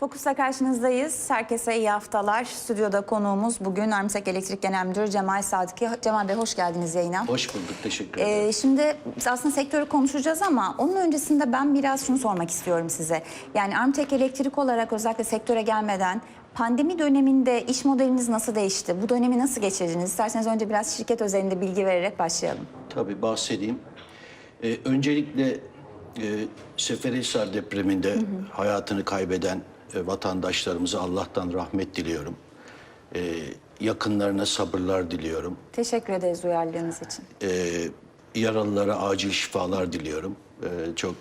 Fokus'ta karşınızdayız. Herkese iyi haftalar. Stüdyoda konuğumuz bugün Armsek Elektrik Genel Müdürü Cemal Sadıki. Cemal Bey hoş geldiniz yayına. Hoş bulduk, teşekkür ederim. Ee, şimdi biz aslında sektörü konuşacağız ama onun öncesinde ben biraz şunu sormak istiyorum size. Yani Armtek Elektrik olarak özellikle sektöre gelmeden pandemi döneminde iş modeliniz nasıl değişti? Bu dönemi nasıl geçirdiniz? İsterseniz önce biraz şirket özelinde bilgi vererek başlayalım. Tabii bahsedeyim. Ee, öncelikle e, Seferihisar depreminde hayatını kaybeden e, vatandaşlarımıza Allah'tan rahmet diliyorum. Ee, yakınlarına sabırlar diliyorum. Teşekkür ederiz duyarlılığınız için. Ee, yaralılara acil şifalar diliyorum. Ee, çok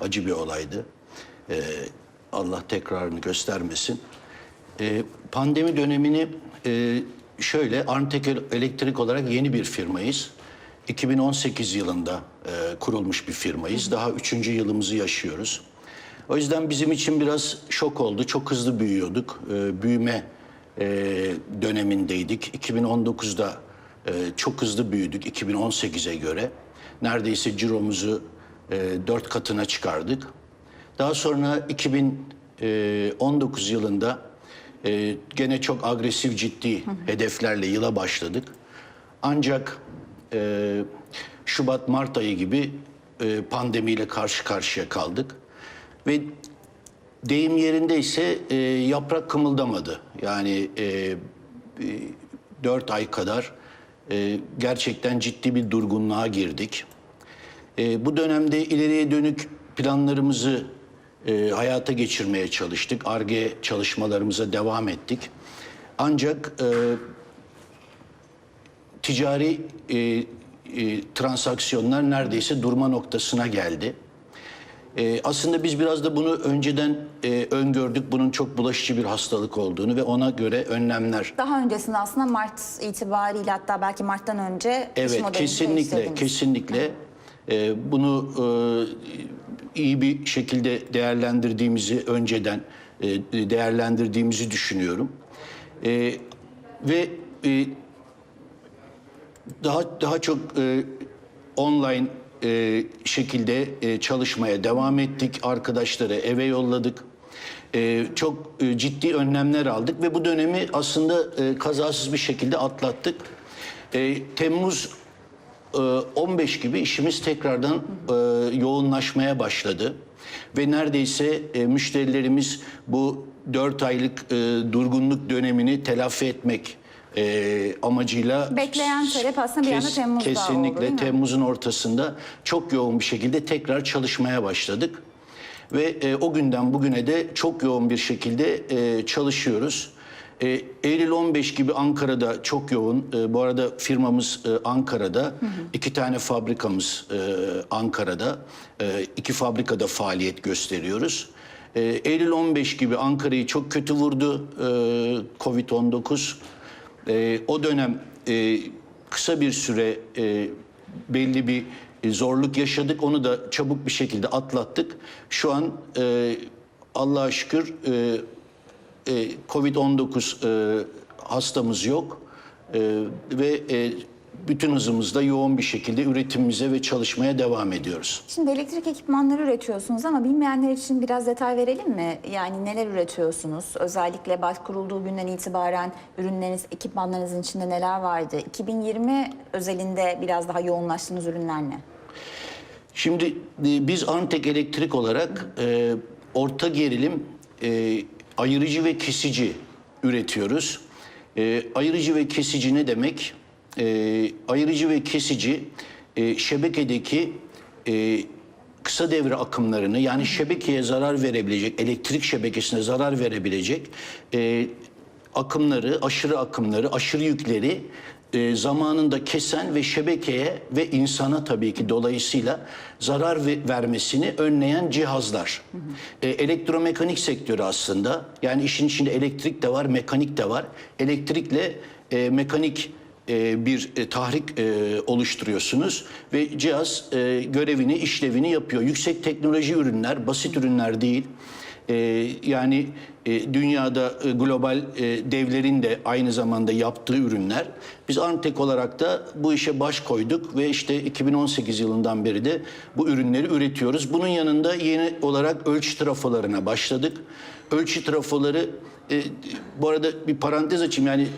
acı bir olaydı. Ee, Allah tekrarını göstermesin. Ee, pandemi dönemini e, şöyle, Armtek Elektrik olarak yeni bir firmayız. 2018 yılında e, kurulmuş bir firmayız. Daha üçüncü yılımızı yaşıyoruz. O yüzden bizim için biraz şok oldu. Çok hızlı büyüyorduk. Ee, büyüme e, dönemindeydik. 2019'da e, çok hızlı büyüdük 2018'e göre. Neredeyse ciromuzu e, dört katına çıkardık. Daha sonra 2019 yılında e, gene çok agresif ciddi hedeflerle yıla başladık. Ancak e, Şubat-Mart ayı gibi e, pandemiyle karşı karşıya kaldık. Ve deyim yerinde ise e, yaprak kımıldamadı. Yani e, e, dört ay kadar e, gerçekten ciddi bir durgunluğa girdik. E, bu dönemde ileriye dönük planlarımızı e, hayata geçirmeye çalıştık. ARGE çalışmalarımıza devam ettik. Ancak e, ticari e, e, transaksiyonlar neredeyse durma noktasına geldi. E, aslında biz biraz da bunu önceden e, öngördük. Bunun çok bulaşıcı bir hastalık olduğunu ve ona göre önlemler Daha öncesinde aslında Mart itibariyle hatta belki Mart'tan önce Evet kesinlikle kesinlikle e, bunu e, iyi bir şekilde değerlendirdiğimizi önceden e, değerlendirdiğimizi düşünüyorum. E, ve e, daha daha çok e, online e, şekilde e, çalışmaya devam ettik. Arkadaşları eve yolladık. E, çok e, ciddi önlemler aldık ve bu dönemi aslında e, kazasız bir şekilde atlattık. E, Temmuz e, 15 gibi işimiz tekrardan e, yoğunlaşmaya başladı. Ve neredeyse e, müşterilerimiz bu 4 aylık e, durgunluk dönemini telafi etmek e, amacıyla Bekleyen talep aslında bir anda Temmuz'da oldu, Kesinlikle değil mi? Temmuz'un ortasında çok yoğun bir şekilde tekrar çalışmaya başladık. Ve e, o günden bugüne de çok yoğun bir şekilde e, çalışıyoruz. E, Eylül 15 gibi Ankara'da çok yoğun. E, bu arada firmamız e, Ankara'da. iki tane fabrikamız e, Ankara'da. E, iki fabrikada faaliyet gösteriyoruz. E, Eylül 15 gibi Ankara'yı çok kötü vurdu e, Covid-19. E, o dönem e, kısa bir süre e, belli bir e, zorluk yaşadık. Onu da çabuk bir şekilde atlattık. Şu an e, Allah'a şükür e, e, Covid-19 e, hastamız yok. E, ve e, bütün hızımızda yoğun bir şekilde üretimimize ve çalışmaya devam ediyoruz. Şimdi elektrik ekipmanları üretiyorsunuz ama bilmeyenler için biraz detay verelim mi? Yani neler üretiyorsunuz? Özellikle baş kurulduğu günden itibaren ürünleriniz, ekipmanlarınızın içinde neler vardı? 2020 özelinde biraz daha yoğunlaştığınız ürünler ne? Şimdi e, biz Arntek Elektrik olarak e, orta gerilim e, ayırıcı ve kesici üretiyoruz. E, ayırıcı ve kesici ne demek? E, ayırıcı ve kesici e, şebekedeki e, kısa devre akımlarını yani şebekeye zarar verebilecek, elektrik şebekesine zarar verebilecek e, akımları, aşırı akımları, aşırı yükleri e, zamanında kesen ve şebekeye ve insana tabii ki dolayısıyla zarar ve- vermesini önleyen cihazlar. E, elektromekanik sektörü aslında yani işin içinde elektrik de var, mekanik de var. Elektrikle e, mekanik e, bir e, tahrik e, oluşturuyorsunuz ve cihaz görevini, işlevini yapıyor. Yüksek teknoloji ürünler, basit ürünler değil. Yani dünyada global devlerin de aynı zamanda yaptığı ürünler. Biz Armtek olarak da bu işe baş koyduk ve işte 2018 yılından beri de bu ürünleri üretiyoruz. Bunun yanında yeni olarak ölçü trafolarına başladık. Ölçü trafoları bu arada bir parantez açayım yani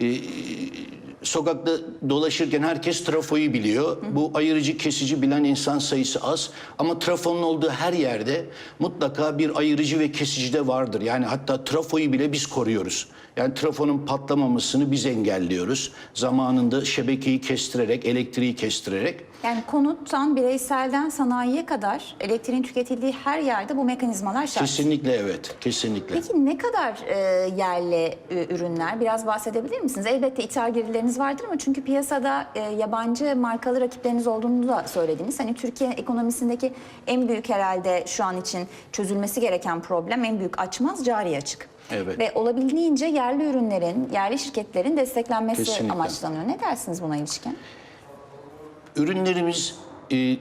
e, sokakta dolaşırken herkes trafoyu biliyor. Bu ayırıcı kesici bilen insan sayısı az. Ama trafonun olduğu her yerde mutlaka bir ayırıcı ve kesici de vardır. Yani hatta trafoyu bile biz koruyoruz. Yani trafonun patlamamasını biz engelliyoruz. Zamanında şebekeyi kestirerek, elektriği kestirerek. Yani konuttan, bireyselden sanayiye kadar elektriğin tüketildiği her yerde bu mekanizmalar şart. Kesinlikle evet, kesinlikle. Peki ne kadar e, yerli e, ürünler? Biraz bahsedebilir misiniz? Elbette ithal vardır ama çünkü piyasada e, yabancı markalı rakipleriniz olduğunu da söylediniz. Hani Türkiye ekonomisindeki en büyük herhalde şu an için çözülmesi gereken problem, en büyük açmaz cari açık. Evet. Ve olabildiğince yerli ürünlerin, yerli şirketlerin desteklenmesi Kesinlikle. amaçlanıyor. Ne dersiniz buna ilişkin? Ürünlerimiz e,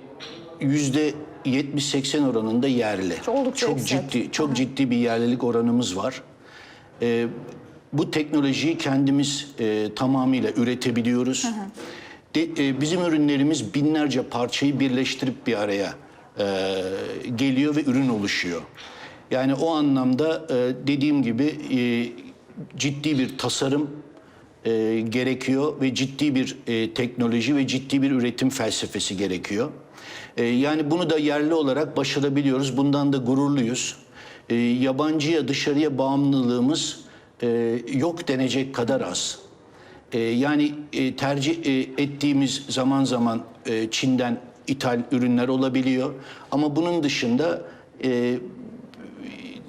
yüzde 70-80 oranında yerli. Oldukça çok yüksek. ciddi, çok ciddi bir yerlilik oranımız var. E, bu teknolojiyi kendimiz e, tamamıyla üretebiliyoruz. De, e, bizim ürünlerimiz binlerce parçayı birleştirip bir araya e, geliyor ve ürün oluşuyor. Yani o anlamda e, dediğim gibi e, ciddi bir tasarım e, gerekiyor ve ciddi bir e, teknoloji ve ciddi bir üretim felsefesi gerekiyor. E, yani bunu da yerli olarak başarabiliyoruz. Bundan da gururluyuz. E, yabancıya dışarıya bağımlılığımız e, yok denecek kadar az. E, yani e, tercih e, ettiğimiz zaman zaman e, Çin'den ithal ürünler olabiliyor. Ama bunun dışında e,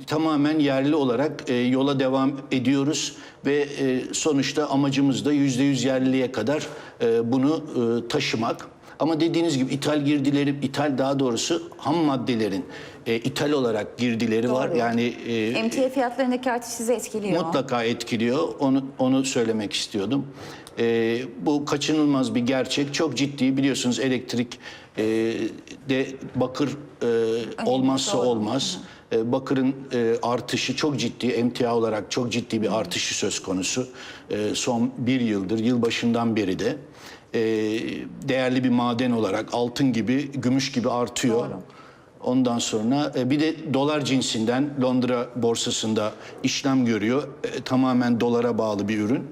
tamamen yerli olarak e, yola devam ediyoruz ve e, sonuçta amacımız da yüzde yüz yerliliğe kadar e, bunu e, taşımak. Ama dediğiniz gibi ithal girdileri, ithal daha doğrusu ham maddelerin e, ithal olarak girdileri var. Doğru. Yani e, Emtia fiyatlarındaki artış sizi etkiliyor. mutlaka etkiliyor. Onu onu söylemek istiyordum. Ee, bu kaçınılmaz bir gerçek. Çok ciddi biliyorsunuz elektrik e, de bakır e, olmazsa doğru. olmaz. E, bakırın e, artışı çok ciddi, emtia olarak çok ciddi bir artışı söz konusu. E, son bir yıldır, yılbaşından beri de e, değerli bir maden olarak altın gibi, gümüş gibi artıyor. Doğru. Ondan sonra e, bir de dolar cinsinden Londra borsasında işlem görüyor. E, Tamamen dolara bağlı bir ürün.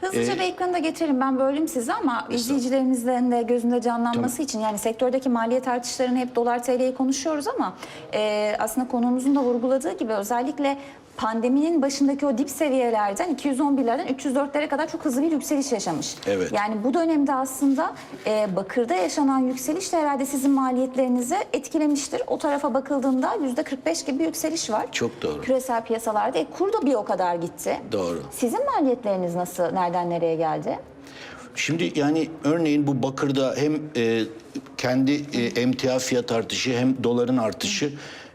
Hızlıca bir ekranı da getirin. Ben bölüm sizi ama izleyicilerimizden de gözünde canlanması için yani sektördeki maliyet artışlarını hep dolar TL'yi konuşuyoruz ama e, aslında konumuzun da vurguladığı gibi özellikle pandeminin başındaki o dip seviyelerden 211'lerden 304'lere kadar çok hızlı bir yükseliş yaşamış. Evet. Yani bu dönemde aslında e, bakırda yaşanan yükseliş de herhalde sizin maliyetlerinizi etkilemiştir. O tarafa bakıldığında %45 gibi bir yükseliş var. Çok doğru. Küresel piyasalarda. E, kur da bir o kadar gitti. Doğru. Sizin maliyetleriniz nasıl, nereden nereye geldi? Şimdi yani örneğin bu bakırda hem e, kendi e, emtia fiyat artışı hem doların artışı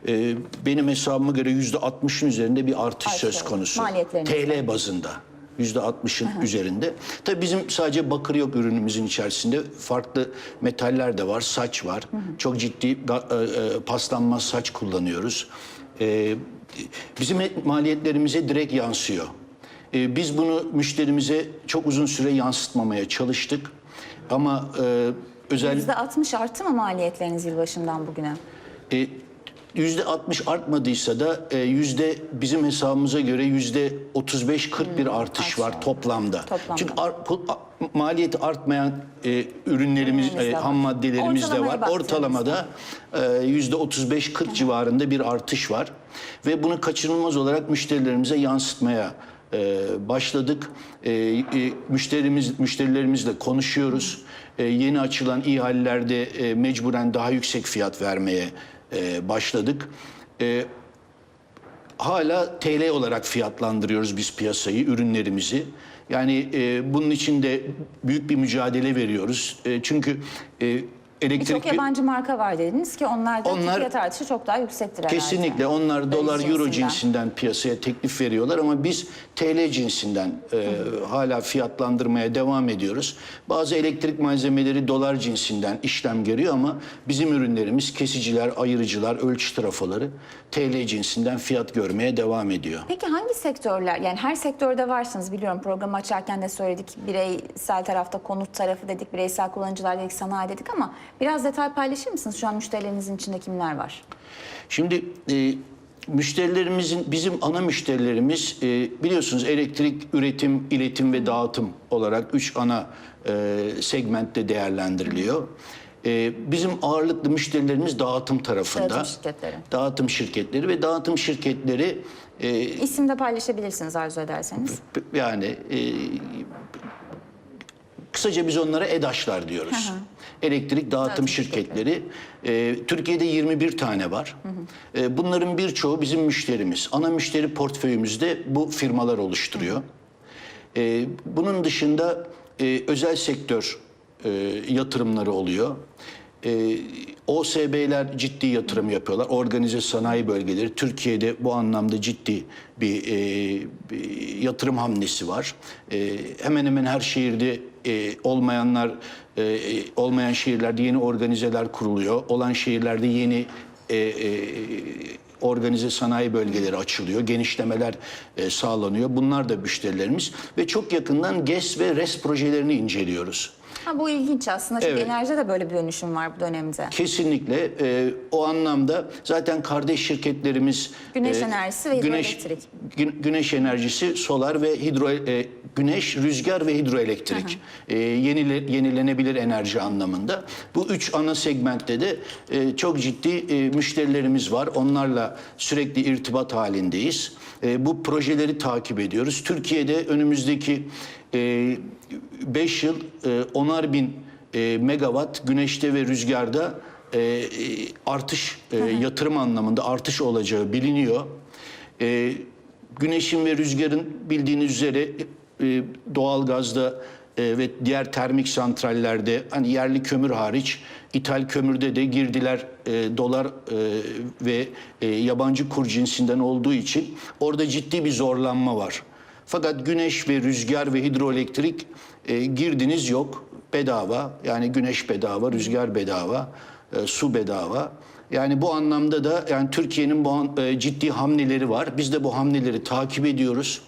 e, benim hesabıma göre yüzde 60'ın üzerinde bir artış Artış söz konusu. TL bazında. Yüzde 60'ın üzerinde. Tabii bizim sadece bakır yok ürünümüzün içerisinde. Farklı metaller de var. Saç var. Çok ciddi ga- e, e, paslanmaz saç kullanıyoruz. E, bizim maliyetlerimize direkt yansıyor. E, biz bunu müşterimize çok uzun süre yansıtmamaya çalıştık. Ama e, özel %60 arttı mı maliyetleriniz yılbaşından bugüne? e, yüzde 60 artmadıysa da e, yüzde bizim hesabımıza göre yüzde 35-40 bir artış artış var toplamda. Toplamda. Çünkü ar- maliyeti artmayan e, ürünlerimiz, e, de var. ham maddelerimiz de var. Ortalamada e, yüzde 35-40 civarında bir artış var ve bunu kaçınılmaz olarak müşterilerimize yansıtmaya e, başladık. E, e, müşterimiz müşterilerimizle konuşuyoruz. E, yeni açılan ihalelerde e, mecburen daha yüksek fiyat vermeye e, başladık. E, hala TL olarak fiyatlandırıyoruz biz piyasayı, ürünlerimizi. Yani e, bunun için de büyük bir mücadele veriyoruz. E, çünkü e, elektrik Birçok yabancı marka var dediniz ki onlar da Onlar- fiyat artışı çok daha yüksektir herhalde. Kesinlikle onlar dolar euro cinsinden. cinsinden piyasaya teklif veriyorlar ama biz TL cinsinden e, hala fiyatlandırmaya devam ediyoruz. Bazı elektrik malzemeleri dolar cinsinden işlem görüyor ama bizim ürünlerimiz kesiciler, ayırıcılar, ölçü trafoları TL cinsinden fiyat görmeye devam ediyor. Peki hangi sektörler, yani her sektörde varsınız biliyorum programı açarken de söyledik bireysel tarafta konut tarafı dedik, bireysel kullanıcılar dedik, sanayi dedik ama biraz detay paylaşır mısınız? Şu an müşterilerinizin içinde kimler var? Şimdi e, müşterilerimizin bizim ana müşterilerimiz e, biliyorsunuz elektrik üretim, iletim ve dağıtım olarak üç ana e, segmentte değerlendiriliyor. E, bizim ağırlıklı müşterilerimiz dağıtım tarafında. Dağıtım şirketleri. Dağıtım şirketleri ve dağıtım şirketleri e, İsim de paylaşabilirsiniz arzu ederseniz. yani e, kısaca biz onlara EDAŞ'lar diyoruz. Elektrik dağıtım, Dağıtım şirketleri. E, Türkiye'de 21 tane var. E, bunların birçoğu bizim müşterimiz. Ana müşteri portföyümüzde bu firmalar oluşturuyor. E, bunun dışında e, özel sektör e, yatırımları oluyor. E, OSB'ler ciddi yatırım yapıyorlar. Organize sanayi bölgeleri Türkiye'de bu anlamda ciddi bir, e, bir yatırım hamlesi var. E, hemen hemen her şehirde e, olmayanlar e, olmayan şehirlerde yeni organizeler kuruluyor. Olan şehirlerde yeni e, e, organize sanayi bölgeleri açılıyor, genişlemeler e, sağlanıyor. Bunlar da müşterilerimiz ve çok yakından GES ve RES projelerini inceliyoruz. Ha, bu ilginç aslında çünkü Evet. enerjide de böyle bir dönüşüm var bu dönemde. Kesinlikle e, o anlamda zaten kardeş şirketlerimiz Güneş enerjisi ve güneş, hidroelektrik. gü- güneş enerjisi, solar ve hidro e, güneş, rüzgar ve hidroelektrik. E, yenile- yenilenebilir enerji anlamında. Bu üç ana segmentte de e, çok ciddi e, müşterilerimiz var. Onlarla sürekli irtibat halindeyiz. E, bu projeleri takip ediyoruz. Türkiye'de önümüzdeki 5 yıl e, onar bin e, megawatt güneşte ve rüzgarda e, artış yatırım anlamında artış olacağı biliniyor. Güneşin ve rüzgarın bildiğiniz üzere doğalgazda ve diğer termik santrallerde hani yerli kömür hariç ithal kömürde de girdiler e, dolar e, ve e, yabancı kur cinsinden olduğu için orada ciddi bir zorlanma var. Fakat güneş ve rüzgar ve hidroelektrik e, girdiniz yok bedava. Yani güneş bedava, rüzgar bedava, e, su bedava. Yani bu anlamda da yani Türkiye'nin bu e, ciddi hamleleri var. Biz de bu hamleleri takip ediyoruz.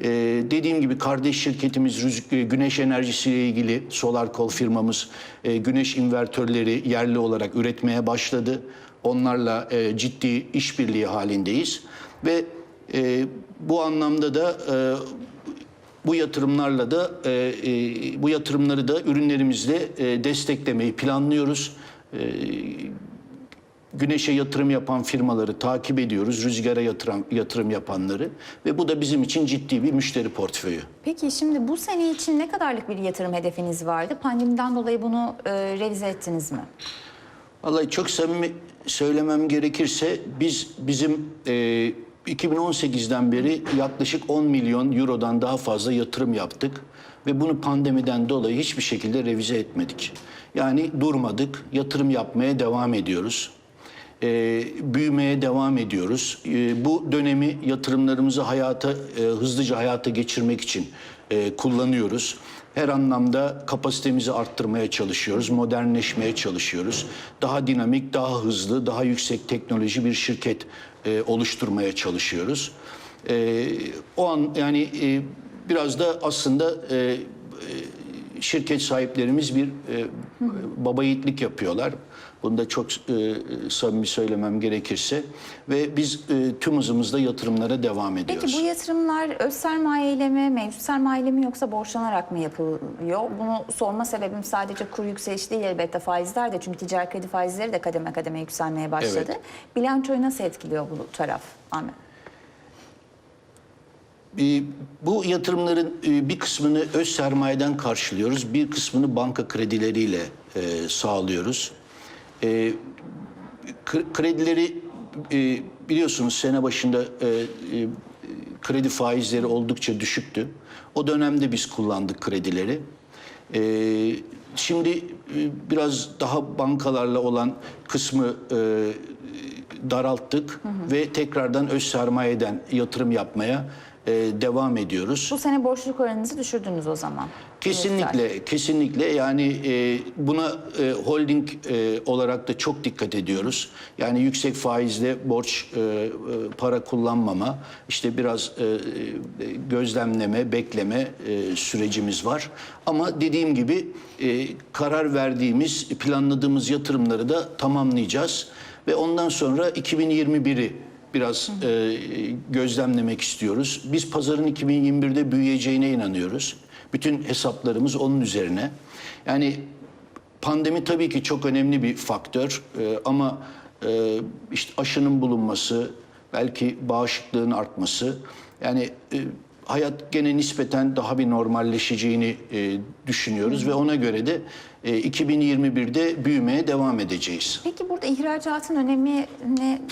E, dediğim gibi kardeş şirketimiz e, güneş enerjisiyle ilgili Solar Kol firmamız e, güneş invertörleri yerli olarak üretmeye başladı. Onlarla e, ciddi işbirliği halindeyiz ve e, bu anlamda da e, bu yatırımlarla da e, e, bu yatırımları da ürünlerimizle e, desteklemeyi planlıyoruz. E, güneşe yatırım yapan firmaları takip ediyoruz, rüzgara yatırım, yatırım yapanları ve bu da bizim için ciddi bir müşteri portföyü. Peki şimdi bu sene için ne kadarlık bir yatırım hedefiniz vardı? Pandemiden dolayı bunu e, revize ettiniz mi? Vallahi çok samimi söylemem gerekirse biz bizim e, 2018'den beri yaklaşık 10 milyon eurodan daha fazla yatırım yaptık ve bunu pandemiden dolayı hiçbir şekilde revize etmedik. Yani durmadık, yatırım yapmaya devam ediyoruz. E, büyümeye devam ediyoruz. E, bu dönemi yatırımlarımızı hayata e, hızlıca hayata geçirmek için e, kullanıyoruz. Her anlamda kapasitemizi arttırmaya çalışıyoruz, modernleşmeye çalışıyoruz. Daha dinamik, daha hızlı, daha yüksek teknoloji bir şirket e, oluşturmaya çalışıyoruz. E, o an yani e, biraz da aslında e, e, şirket sahiplerimiz bir e, baba yiğitlik yapıyorlar. Bunu da çok e, samimi söylemem gerekirse ve biz e, tüm hızımızla yatırımlara devam ediyoruz. Peki bu yatırımlar öz sermaye ile mi, mevcut sermaye ile mi yoksa borçlanarak mı yapılıyor? Bunu sorma sebebim sadece kur yükselişi değil elbette faizler de çünkü ticari kredi faizleri de kademe kademe yükselmeye başladı. Evet. Bilançoyu nasıl etkiliyor bu taraf Ahmet? E, Bu yatırımların e, bir kısmını öz sermayeden karşılıyoruz, bir kısmını banka kredileriyle e, sağlıyoruz. E, kre- Kredileri e, biliyorsunuz sene başında e, e, kredi faizleri oldukça düşüktü. O dönemde biz kullandık kredileri. E, şimdi e, biraz daha bankalarla olan kısmı e, daralttık ve tekrardan öz sermayeden yatırım yapmaya e, devam ediyoruz. Bu sene borçluluk oranınızı düşürdünüz o zaman. Kesinlikle, kesinlikle yani e, buna e, holding e, olarak da çok dikkat ediyoruz. Yani yüksek faizle borç e, e, para kullanmama, işte biraz e, e, gözlemleme, bekleme e, sürecimiz var. Ama dediğim gibi e, karar verdiğimiz, planladığımız yatırımları da tamamlayacağız ve ondan sonra 2021'i biraz e, gözlemlemek istiyoruz. Biz pazarın 2021'de büyüyeceğine inanıyoruz. Bütün hesaplarımız onun üzerine. Yani pandemi tabii ki çok önemli bir faktör e, ama e, işte aşının bulunması, belki bağışıklığın artması, yani e, hayat gene nispeten daha bir normalleşeceğini e, düşünüyoruz ve ona göre de e, 2021'de büyümeye devam edeceğiz. Peki burada ihracatın önemini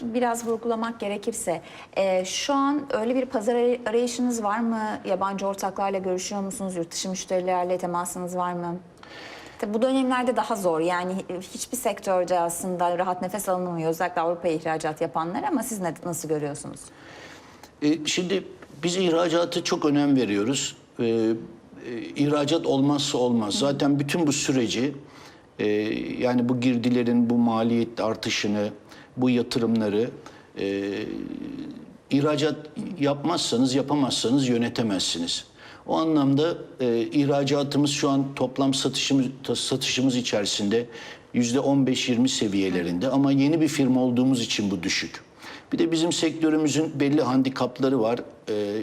biraz vurgulamak gerekirse e, şu an öyle bir pazar aray- arayışınız var mı? Yabancı ortaklarla görüşüyor musunuz? Yurt dışı müşterilerle temasınız var mı? Tabii bu dönemlerde daha zor. Yani hiçbir sektörde aslında rahat nefes alınmıyor. Özellikle Avrupa'ya ihracat yapanlar ama siz ne, nasıl görüyorsunuz? E, Şimdi biz ihracatı çok önem veriyoruz. E, e, İhracat olmazsa olmaz. Zaten bütün bu süreci e, yani bu girdilerin bu maliyet artışını, bu yatırımları e, ihracat yapmazsanız, yapamazsanız yönetemezsiniz. O anlamda e, ihracatımız şu an toplam satışımız satışımız içerisinde yüzde 15-20 seviyelerinde ama yeni bir firma olduğumuz için bu düşük. Bir de bizim sektörümüzün belli handikapları var. Ee,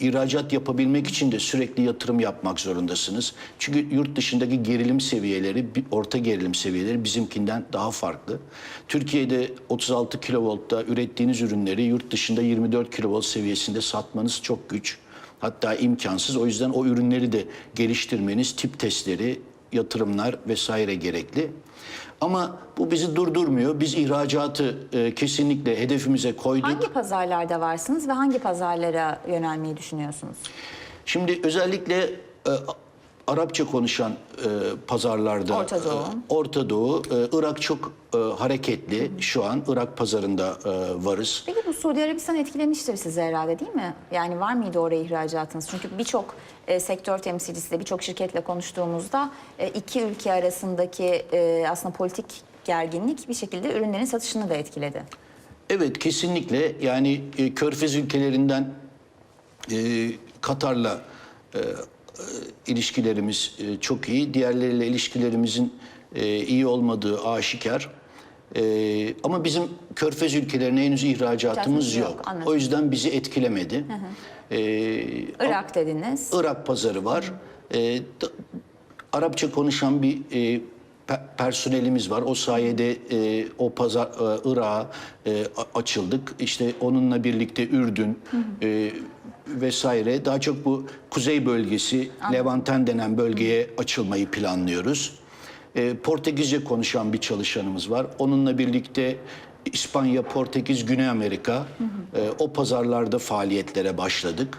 ihracat yapabilmek için de sürekli yatırım yapmak zorundasınız. Çünkü yurt dışındaki gerilim seviyeleri, orta gerilim seviyeleri bizimkinden daha farklı. Türkiye'de 36 kilovoltta ürettiğiniz ürünleri yurt dışında 24 kilovolt seviyesinde satmanız çok güç. Hatta imkansız. O yüzden o ürünleri de geliştirmeniz, tip testleri, yatırımlar vesaire gerekli. Ama bu bizi durdurmuyor. Biz ihracatı e, kesinlikle hedefimize koyduk. Hangi pazarlarda varsınız ve hangi pazarlara yönelmeyi düşünüyorsunuz? Şimdi özellikle e, Arapça konuşan e, pazarlarda Orta Doğu. e, Orta Doğu, e, Irak çok e, hareketli. Şu an Irak pazarında e, varız. Peki bu Suudi Arabistan etkilemiştir sizi herhalde değil mi? Yani var mıydı oraya ihracatınız? Çünkü birçok e, sektör temsilcisiyle, birçok şirketle konuştuğumuzda e, iki ülke arasındaki e, aslında politik gerginlik bir şekilde ürünlerin satışını da etkiledi. Evet kesinlikle yani e, Körfez ülkelerinden e, Katar'la e, ilişkilerimiz e, çok iyi. Diğerleriyle ilişkilerimizin e, iyi olmadığı aşikar. E, ama bizim Körfez ülkelerine henüz ihracatımız yok, yok. anladım. O yüzden bizi etkilemedi. E, Irak dediniz. Irak pazarı var. E, da- Arapça konuşan bir e, pe- personelimiz var. O sayede e, o pazar e, Irak'a e, açıldık. İşte onunla birlikte Ürdün e, vesaire daha çok bu kuzey bölgesi Levanten denen bölgeye açılmayı planlıyoruz. E, Portekizce konuşan bir çalışanımız var. Onunla birlikte İspanya, Portekiz, Güney Amerika e, o pazarlarda faaliyetlere başladık.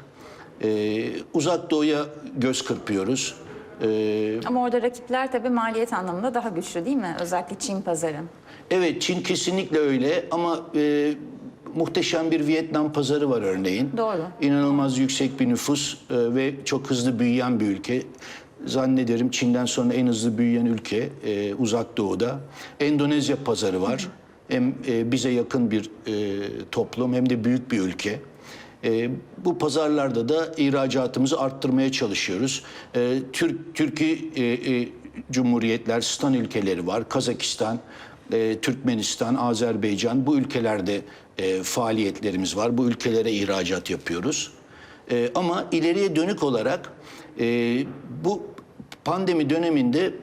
E, uzak doğuya göz kırpıyoruz. E, Ama orada rakipler tabii maliyet anlamında daha güçlü değil mi? Özellikle Çin pazarı. evet Çin kesinlikle öyle ama e, muhteşem bir Vietnam pazarı var örneğin. Doğru. İnanılmaz yüksek bir nüfus e, ve çok hızlı büyüyen bir ülke. Zannederim Çin'den sonra en hızlı büyüyen ülke e, uzak doğuda. Endonezya pazarı var. Hem e, bize yakın bir e, toplum hem de büyük bir ülke. E, bu pazarlarda da ihracatımızı arttırmaya çalışıyoruz. E, Türk Türkiye e, e, Cumhuriyetler, stan ülkeleri var. Kazakistan, e, Türkmenistan, Azerbaycan bu ülkelerde e, faaliyetlerimiz var. Bu ülkelere ihracat yapıyoruz. E, ama ileriye dönük olarak bu pandemi döneminde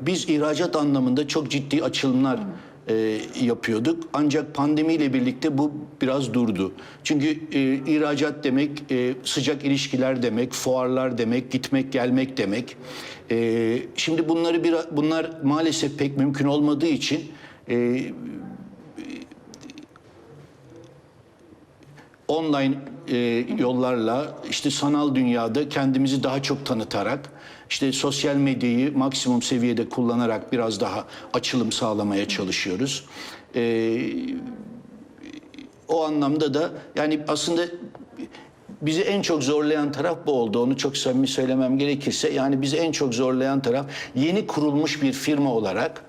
biz ihracat anlamında çok ciddi açılımlar e, yapıyorduk. Ancak pandemiyle birlikte bu biraz durdu. Çünkü e, ihracat demek e, sıcak ilişkiler demek, fuarlar demek, gitmek gelmek demek. E, şimdi bunları bir bunlar maalesef pek mümkün olmadığı için e, online e, yollarla işte sanal dünyada kendimizi daha çok tanıtarak işte sosyal medyayı maksimum seviyede kullanarak biraz daha açılım sağlamaya çalışıyoruz. Ee, o anlamda da yani aslında bizi en çok zorlayan taraf bu oldu. Onu çok samimi söylemem gerekirse yani bizi en çok zorlayan taraf yeni kurulmuş bir firma olarak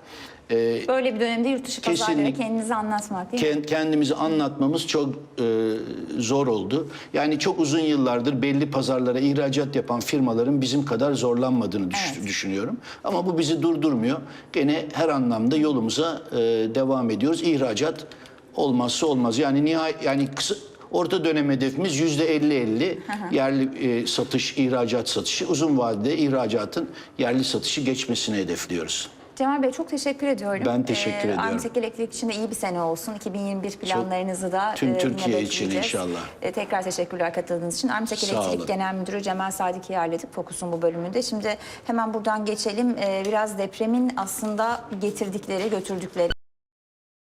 e, Böyle bir dönemde yurt dışı pazarlara Kesinlikle. kendinizi anlatmak değil mi? Kend- kendimizi anlatmamız çok e, zor oldu. Yani çok uzun yıllardır belli pazarlara ihracat yapan firmaların bizim kadar zorlanmadığını düş- düşünüyorum. Ama bu bizi durdurmuyor. Gene her anlamda yolumuza e, devam ediyoruz. İhracat olmazsa olmaz. Yani nihayet yani kısa Orta dönem hedefimiz yüzde 50-50 yerli e, satış, ihracat satışı. Uzun vadede ihracatın yerli satışı geçmesini hedefliyoruz. Cemal Bey çok teşekkür ediyorum. Ben teşekkür ediyorum. Armtek Elektrik için de iyi bir sene olsun. 2021 planlarınızı da Tüm e, Türkiye için inşallah. E, tekrar teşekkürler katıldığınız için. Sağ Elektrik. Genel Müdürü Cemal Sadık'ı ağırladık Fokus'un bu bölümünde. Şimdi hemen buradan geçelim. E, biraz depremin aslında getirdikleri, götürdükleri